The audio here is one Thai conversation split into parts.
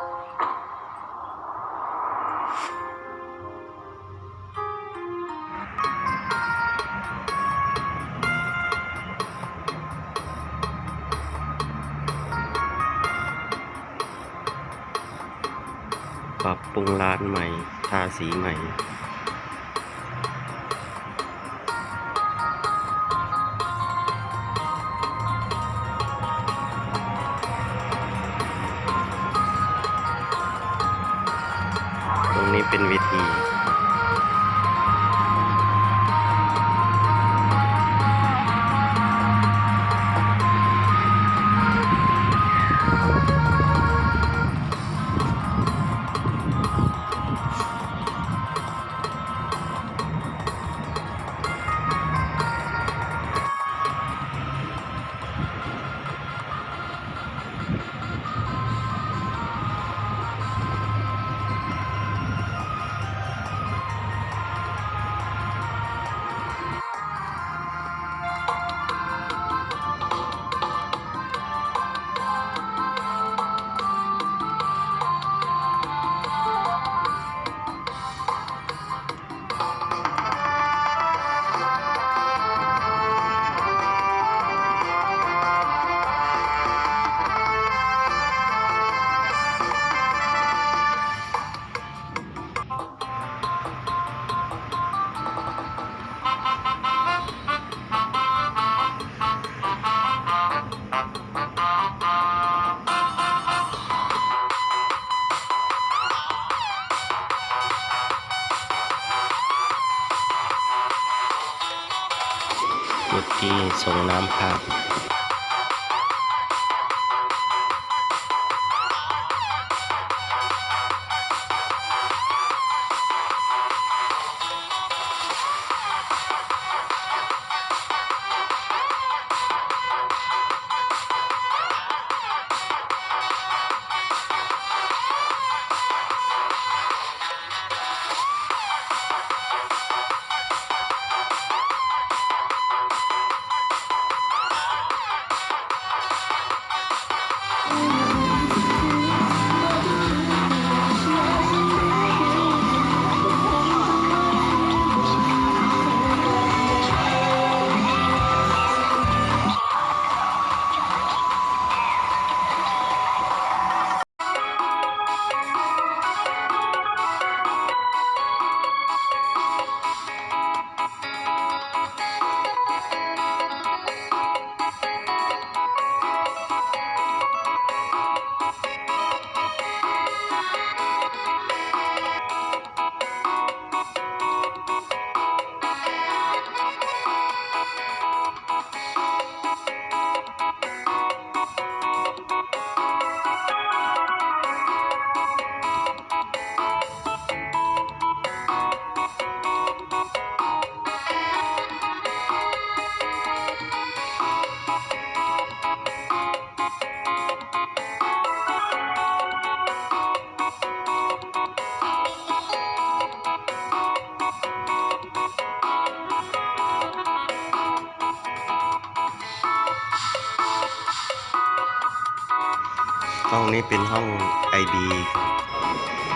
ปรับปรุงร้านใหม่ ทาสีใหม่ เป็นเวที จุดที่ส่งน้ำพระ ห้องนี้เป็นห้องไอบี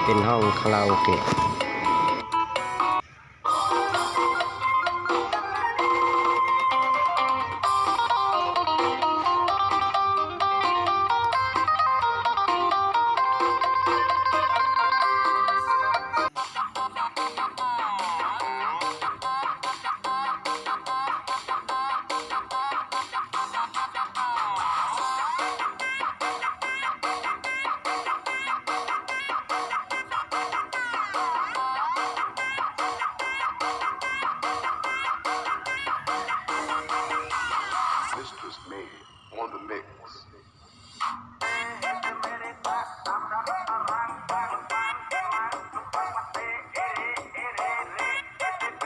เป็นห้องคาราโอเกะ